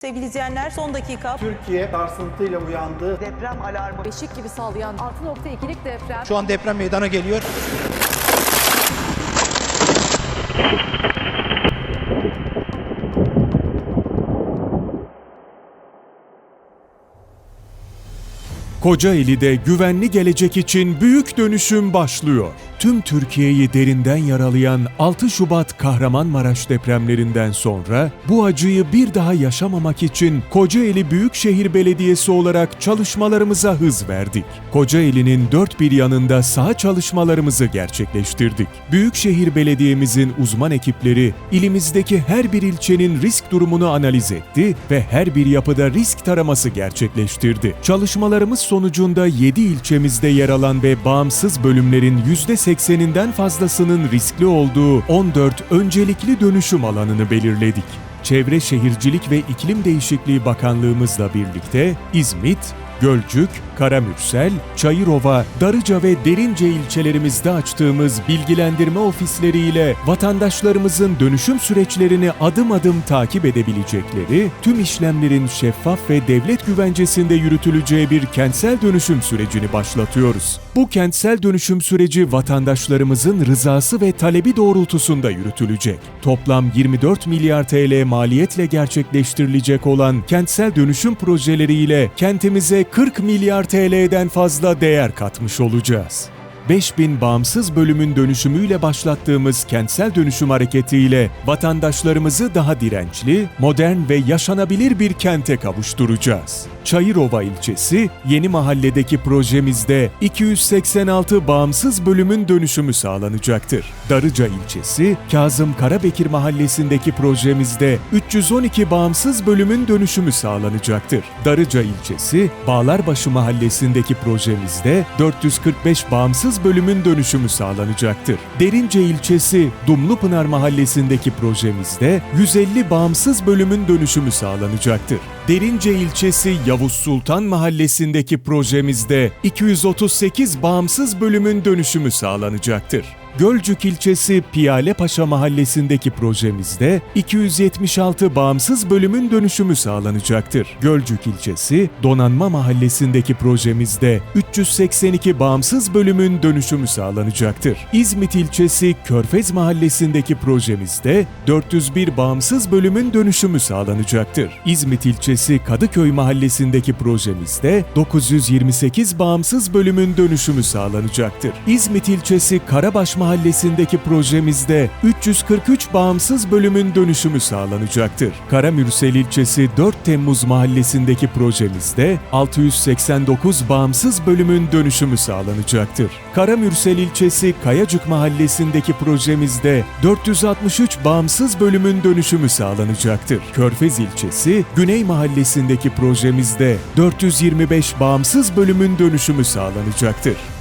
Sevgili izleyenler son dakika. Türkiye sarsıntıyla uyandı. deprem alarmı Beşik gibi sallayan 6.2'lik deprem. Şu an deprem meydana geliyor. Kocaeli'de güvenli gelecek için büyük dönüşüm başlıyor. Tüm Türkiye'yi derinden yaralayan 6 Şubat Kahramanmaraş depremlerinden sonra bu acıyı bir daha yaşamamak için Kocaeli Büyükşehir Belediyesi olarak çalışmalarımıza hız verdik. Kocaeli'nin dört bir yanında saha çalışmalarımızı gerçekleştirdik. Büyükşehir Belediye'mizin uzman ekipleri ilimizdeki her bir ilçenin risk durumunu analiz etti ve her bir yapıda risk taraması gerçekleştirdi. Çalışmalarımız sonucunda 7 ilçemizde yer alan ve bağımsız bölümlerin %80'inden fazlasının riskli olduğu 14 öncelikli dönüşüm alanını belirledik. Çevre Şehircilik ve İklim Değişikliği Bakanlığımızla birlikte İzmit, Gölcük, Karamürsel, Çayırova, Darıca ve Derince ilçelerimizde açtığımız bilgilendirme ofisleriyle vatandaşlarımızın dönüşüm süreçlerini adım adım takip edebilecekleri, tüm işlemlerin şeffaf ve devlet güvencesinde yürütüleceği bir kentsel dönüşüm sürecini başlatıyoruz. Bu kentsel dönüşüm süreci vatandaşlarımızın rızası ve talebi doğrultusunda yürütülecek. Toplam 24 milyar TL maliyetle gerçekleştirilecek olan kentsel dönüşüm projeleriyle kentimize 40 milyar TL'den fazla değer katmış olacağız. 5000 bağımsız bölümün dönüşümüyle başlattığımız kentsel dönüşüm hareketiyle vatandaşlarımızı daha dirençli, modern ve yaşanabilir bir kente kavuşturacağız. Çayırova ilçesi Yeni Mahalle'deki projemizde 286 bağımsız bölümün dönüşümü sağlanacaktır. Darıca ilçesi Kazım Karabekir Mahallesi'ndeki projemizde 312 bağımsız bölümün dönüşümü sağlanacaktır. Darıca ilçesi Bağlarbaşı Mahallesi'ndeki projemizde 445 bağımsız bölümün dönüşümü sağlanacaktır. Derince ilçesi Dumlupınar Mahallesi'ndeki projemizde 150 bağımsız bölümün dönüşümü sağlanacaktır. Derince ilçesi Yavuz Sultan Mahallesi'ndeki projemizde 238 bağımsız bölümün dönüşümü sağlanacaktır. Gölcük ilçesi Piyalepaşa mahallesindeki projemizde 276 bağımsız bölümün dönüşümü sağlanacaktır. Gölcük ilçesi Donanma mahallesindeki projemizde 382 bağımsız bölümün dönüşümü sağlanacaktır. İzmit ilçesi Körfez mahallesindeki projemizde 401 bağımsız bölümün dönüşümü sağlanacaktır. İzmit ilçesi Kadıköy mahallesindeki projemizde 928 bağımsız bölümün dönüşümü sağlanacaktır. İzmit ilçesi Karabaş mahallesindeki projemizde 343 bağımsız bölümün dönüşümü sağlanacaktır. Karamürsel ilçesi 4 Temmuz mahallesindeki projemizde 689 bağımsız bölümün dönüşümü sağlanacaktır. Karamürsel ilçesi Kayacık mahallesindeki projemizde 463 bağımsız bölümün dönüşümü sağlanacaktır. Körfez ilçesi Güney mahallesindeki projemizde 425 bağımsız bölümün dönüşümü sağlanacaktır.